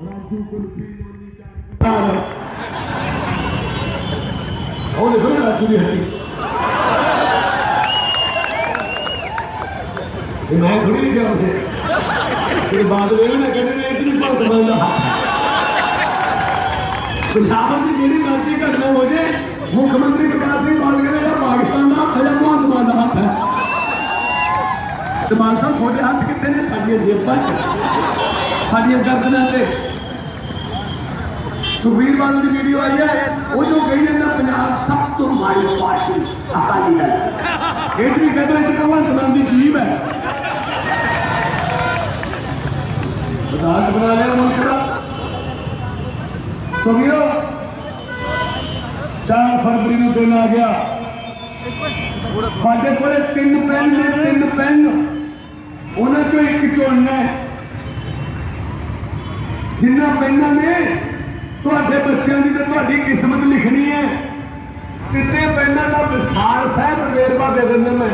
Olha, vem منتری پرکاش پاکستان کا ہزار مسلمان کا ہاتھ ہے ہاتھ کتنے نے ساری جیباں ساری گردنا سے شبیر والی ویڈیو آئی ہے، وہ جو گئی ہے نا پنجاب، سب تو ہماری پارٹی اکالی دل ایٹری کہتا ہے کہ کمان کمان جیب ہے۔ مزاج بنا لیا من کرا چار فروری میں دن آ گیا۔ ساڈے کو تین پین نے تین پین۔ انہیں چو ایک چننا ہے۔ جنہ پینوں نے تے بچوں کی تو تھی قسمت لکھنی ہے کتنے پہنا کا وستار صاحب ویروا دے دینا میں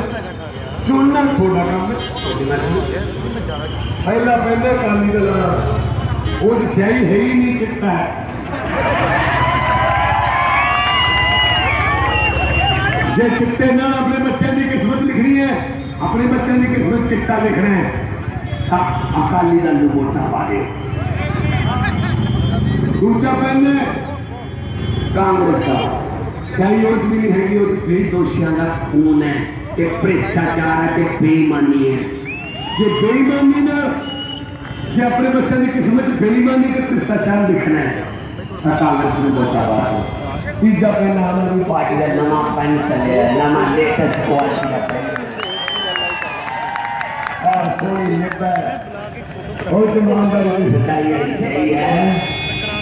چننا تھوڑا کام پہلا پہلا کالی کا لڑا وہ شہری ہے ہی نہیں چکتا ہے جی چٹے نہ اپنے بچے کی قسمت لکھنی ہے اپنے بچے کی قسمت چٹا لکھنا ہے اکالی دل موٹا پا گئے دوچا پہنے کانگرس کا۔ سیوج بھی نہیں ہے کہ وہ بھی دوشیاں کا خون ہے کہ پریشتہ چاہ رہا ہے کہ بے مانی ہے۔ یہ بے مانی نا جہاں اپنے بچہ نے کسی مجھے بے مانی کے پریشتہ چاہ دکھنا ہے۔ تو کانگرس نے بہتا رہا ہے تیجا پہ نانا بھی پاٹی گئے نما پہن چلے ہیں نما لیٹے سکوال کیا پہنے ہیں اور سوئی لیٹے ہو جمعہ پہنے سے چاہیے سے ہی ہے۔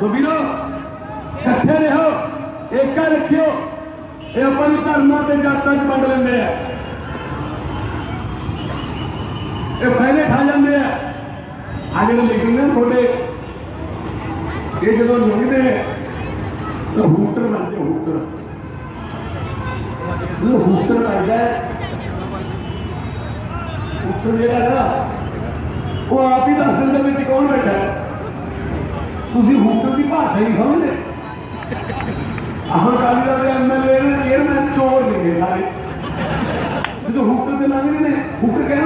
تو بیرو کتھے رہو۔ ایک کا رکھیو۔ ایک پر اتار ماتے جاتا جب پڑھ لیں گے ہیں۔ ਇਹ ਫਾਇਦੇ ਖਾ ਜਾਂਦੇ ਆ। ਆ ਜਿਹੜੇ ਲਿਖਦੇ ਨੇ ਤੁਹਾਡੇ, ਇਹ ਜਦੋਂ ਲੰਘਦੇ ਤਾਂ ਹੂਟਰ ਬਣਦੇ ਹੂਟਰ। ਉਹ ਹੂਟਰ ਲੱਗਦਾ ਹੈ ਜਿਹੜਾ ਨਾ ਉਹ ਆਪ ਹੀ ਦੱਸ ਦਿੰਦਾ ਵਿੱਚ ਕੌਣ ਬੈਠਾ ਤੁਸੀਂ ਹੁਕਮ ਦੀ ਭਾਸ਼ਾ ਹੀ ਸਮਝਦੇ ਆਹ ਕਾਲੀ ਦਾ ਐਮਐਲਏ ਨੇ ਚੇਅਰਮੈਨ ਚੋਰ ਨੇ ਸਾਰੇ। ਜਦੋਂ ਹੁਕਮ ਤੇ ਲੰਘਦੇ ਨੇ ਹੁਕਮ ਕਹਿਣਾ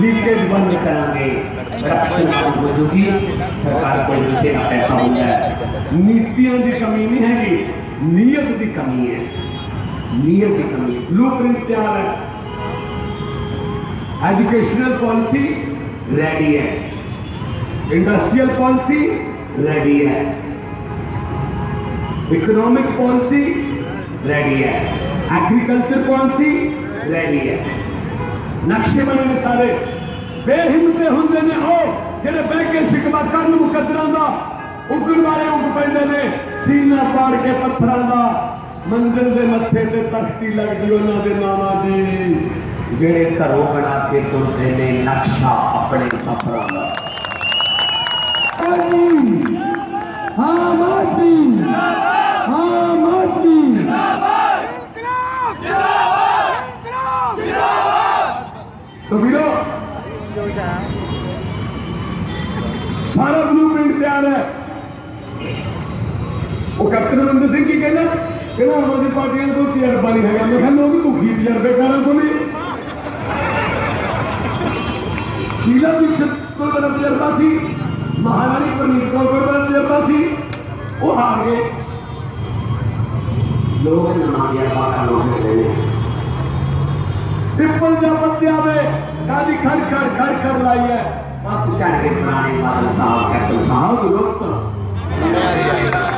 لیکیج بند کریں گے۔ کرپشن بند ہو جوگی سرکار کو نیتے کا پیسہ ہوتا ہے۔ نیتیوں دی کمی نہیں ہے گی نیت دی کمی ہے۔ نیت دی کمی۔ ہے بلو پرنٹ تیار ہے ایجوکیشنل پالیسی ریڈی ہے۔ انڈسٹریل پالیسی ریڈی ہے۔ اکنامک پالیسی ریڈی ہے۔ ہے۔ نقشے بنے نے سارے۔ بے ہند دے نے او جڑے بہ کے شکوا کرن مقدراں دا، اگن والے اگ پیندے نے پاڑ کے پتھراں منزل دے متھے تے تختی لگدی انہاں دے نانا دی۔ جڑے گھروں بنا کے ترتے نے نقشہ اپنے سفراں دا۔ سارا بلو پرنٹ تیار ہے۔ وہ کیپٹن امرندر سنگھ کی کہنا کہنا عام آدمی پارٹی نے کوئی تجربہ نہیں ہے میں کہا لوگ تو خیر تجربے کاروں کو نہیں۔ شیلا دکشت کو بڑا تجربہ سی مہارانی پرنیت کو بڑا تجربہ سی وہ ہار گئے۔ لوگوں نے نہ پاکا لوگوں نے پنجاب پتیا میں کالی کھر کھر کھر کھر لائی ہے۔ مات چاہ کے کھرانے بادل صاحب کہتے ہیں صاحب۔ لوگ تو ہماری آئی آئی آئی